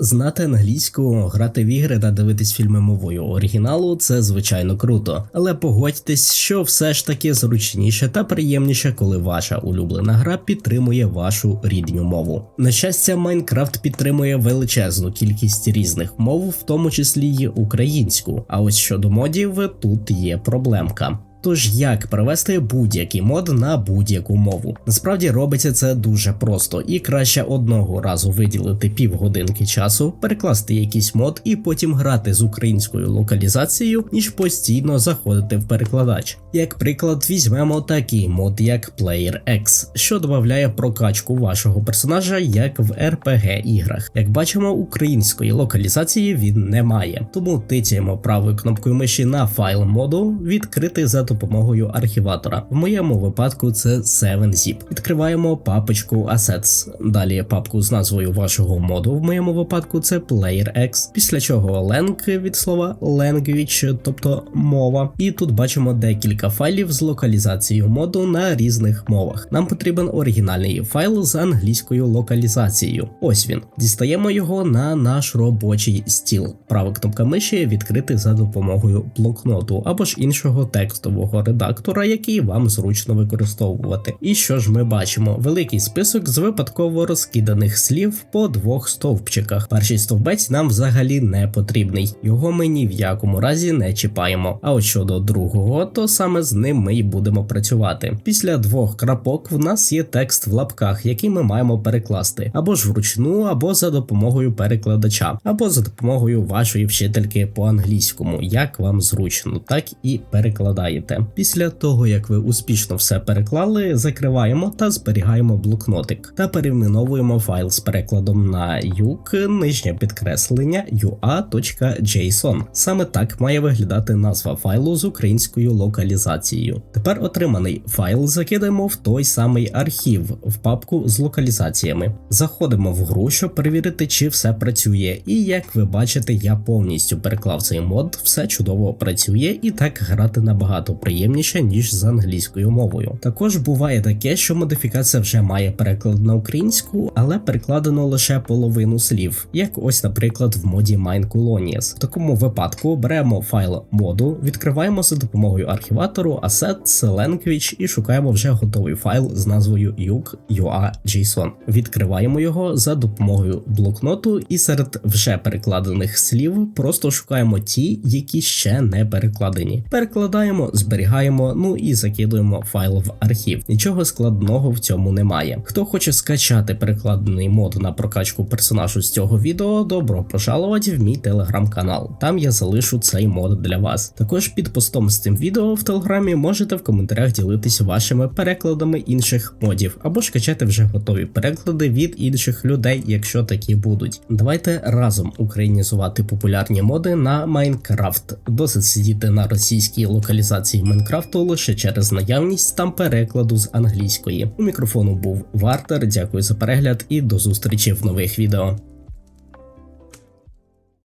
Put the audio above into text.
Знати англійську, грати в ігри та дивитись фільми мовою оригіналу це звичайно круто, але погодьтесь, що все ж таки зручніше та приємніше, коли ваша улюблена гра підтримує вашу рідню мову. На щастя, Майнкрафт підтримує величезну кількість різних мов, в тому числі й українську. А ось щодо модів, тут є проблемка. Тож як перевести будь-який мод на будь-яку мову? Насправді робиться це дуже просто, і краще одного разу виділити півгодинки часу, перекласти якийсь мод і потім грати з українською локалізацією, ніж постійно заходити в перекладач. Як приклад, візьмемо такий мод, як Player X, що додає прокачку вашого персонажа, як в RPG іграх. Як бачимо, української локалізації він не має, тому тицяємо правою кнопкою миші на файл моду, відкрити за допомогою архіватора. В моєму випадку це 7zip. Відкриваємо папочку Assets. Далі папку з назвою вашого моду. В моєму випадку це Player X, після чого lang від слова language, тобто мова. І тут бачимо декілька файлів з локалізацією моду на різних мовах. Нам потрібен оригінальний файл з англійською локалізацією. Ось він. Дістаємо його на наш робочий стіл. Права кнопка миші відкрити за допомогою блокноту або ж іншого текстового редактора, який вам зручно використовувати. І що ж ми бачимо? Великий список з випадково розкиданих слів по двох стовпчиках. Перший стовбець нам взагалі не потрібний, його ми ні в якому разі не чіпаємо. А от щодо другого, то саме з ним ми й будемо працювати. Після двох крапок в нас є текст в лапках, який ми маємо перекласти або ж вручну, або за допомогою перекладача, або за допомогою вашої вчительки по англійському, як вам зручно, так і перекладаєте. Після того, як ви успішно все переклали, закриваємо та зберігаємо блокнотик та перейменовуємо файл з перекладом на юк, нижнє підкреслення ua.json. Саме так має виглядати назва файлу з українською локалізацією. Тепер отриманий файл закидаємо в той самий архів в папку з локалізаціями. Заходимо в гру, щоб перевірити, чи все працює. І як ви бачите, я повністю переклав цей мод, все чудово працює і так грати набагато приємніше, ніж з англійською мовою. Також буває таке, що модифікація вже має переклад на українську, але перекладено лише половину слів, як ось, наприклад, в моді Mine Colonies. В такому випадку беремо файл моду, відкриваємо за допомогою архіватору Assets Language і шукаємо вже готовий файл з назвою UQ.ua.json. Відкриваємо його за допомогою блокноту і серед вже перекладених слів просто шукаємо ті, які ще не перекладені. Перекладаємо, зберігаємо, ну і закидуємо файл в архів. Нічого складного в цьому немає. Хто хоче скачати перекладений мод на прокачку персонажу з цього відео, добро пожалувати в мій телеграм-канал. Там я залишу цей мод для вас. Також під постом з цим відео в телеграмі можете в коментарях ділитися вашими перекладами інших модів, або ж качати вже готові переклади від інших людей, якщо такі будуть. Давайте разом українізувати популярні моди на Майнкрафт. Досить сидіти на російській локалізації Майнкрафту лише через наявність там перекладу з англійської. У мікрофону був Вартер. Дякую за перегляд і до зустрічі в нових відео.